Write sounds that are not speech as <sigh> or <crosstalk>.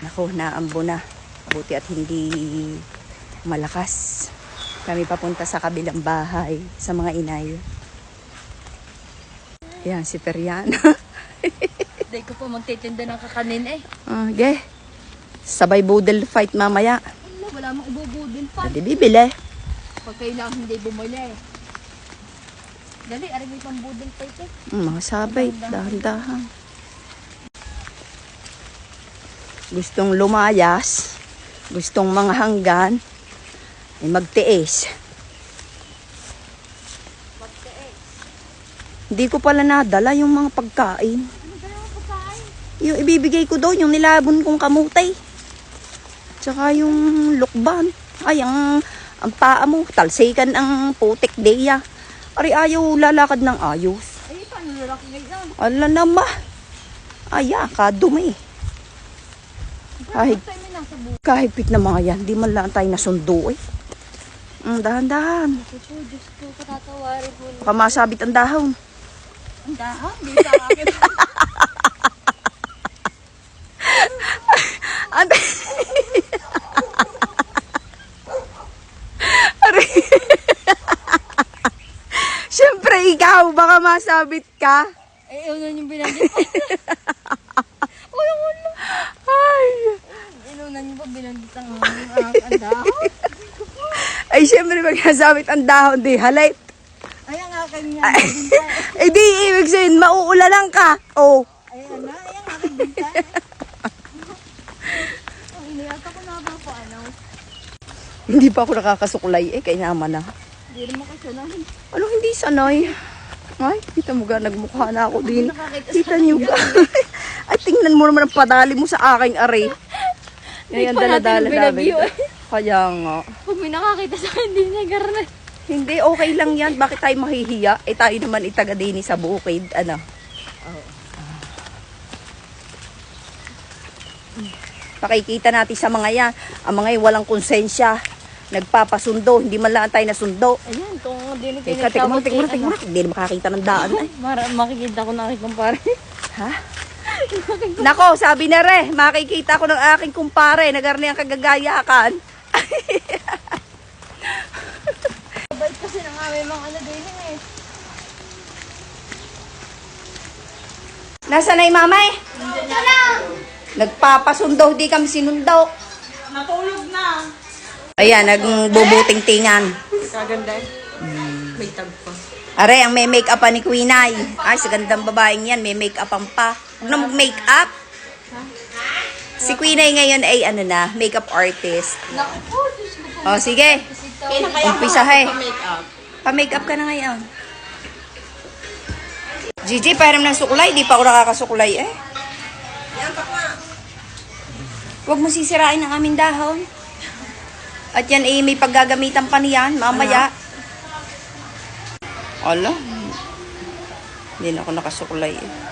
Nako, naambo na. Buti at hindi malakas. Kami papunta sa kabilang bahay sa mga inay. Yan, si Perian. <laughs> Hindi ko pa magtitinda ng kakanin eh. ah, ge. Sabay budel fight mamaya. Ano, wala mong ibubudin pa. Hindi bibili. Pag kailangan hindi bumili. Dali, aray may pambudin pa ito. Mm, mga sabay, dahan-dahan. Gustong lumayas, gustong mga hanggan, ay magtiis. Hindi ko pala nadala yung mga pagkain. Ano ba yung pagkain? Yung ibibigay ko doon, yung nilabon kong kamutay. Tsaka yung lukban. Ay, ang, ang paa mo, talsikan ang putik deya. Ari, ayaw lalakad ng ayos. Ay, paano lalaki ngayon? Ala nama. Aya, kadumi. Kahit, kahit pit na mga yan, di man lang tayo nasundo eh. Mm, dahan-dahan. Diyos ko, patatawarin ko. Baka masabit ang dahon. Ang dahon, di sa akin. <laughs> <laughs> <laughs> Siyempre, ikaw, baka masabit ka. Ay, ano yung binanggit pa? Uy, ano? Ay. Inunan niyo pa binanggit ang ang dahon? Ay, siyempre, pag nasabit ang dahon, di halay. Ay, akin nga. binta. Eh, di, ibig sabihin, mauulalang ka. Oh. Ay, ano? Ay, ang akin binta. Ang <laughs> iniyata ko na ba po, ano? Hindi pa ako nakakasuklay eh, kay naman na. Hindi naman lang. Ano hindi sanay? Ay, kita mo ga, nagmukha na ako din. Kita niyo ba? <laughs> Ay, tingnan mo naman ang padali mo sa aking are. Ngayon, dala-dala namin. Eh. Kaya nga. Pag may nakakita sa akin, hindi niya garna. Hindi, okay lang yan. Bakit tayo mahihiya? Eh, tayo naman itaga din sa bukid. Ano? Pakikita natin sa mga yan. Ang mga yan, walang konsensya. Nagpapasundo. Hindi man lang tayo nasundo. Ayan, kung hindi na Teka, teka muna, teka muna, teka muna. Hindi na makakita ng daan. Ay. Mara, makikita ko na aking kumpare. Ha? <laughs> Nako, sabi na re, makikita ko ng aking kumpare, nagarni ang kagagayakan. Bait kasi ng aming mga ano din eh. Nasa na yung mamay? Nagpapasundo, di kami sinundo. Natulog na. Ayan, nagbubuting tingan. Kaganda eh. May tag pa. Are, ang may make-up pa ni Queen Ay. Ay, sa gandang babaeng yan, may make-up ang pa. Huwag na mag-make-up. Si Queen Ay ngayon ay ano na, makeup artist. Naku po, Diyos ko po. O, sige. Umpisa he. make up. Pa-makeup ka na ngayon. Gigi, parang ng suklay. Di pa ako nakakasuklay eh. Huwag mo sisirain ang aming dahon. At yan eh, may paggagamitan pa niyan, mamaya. Ala. Hindi na ako nakasuklay eh.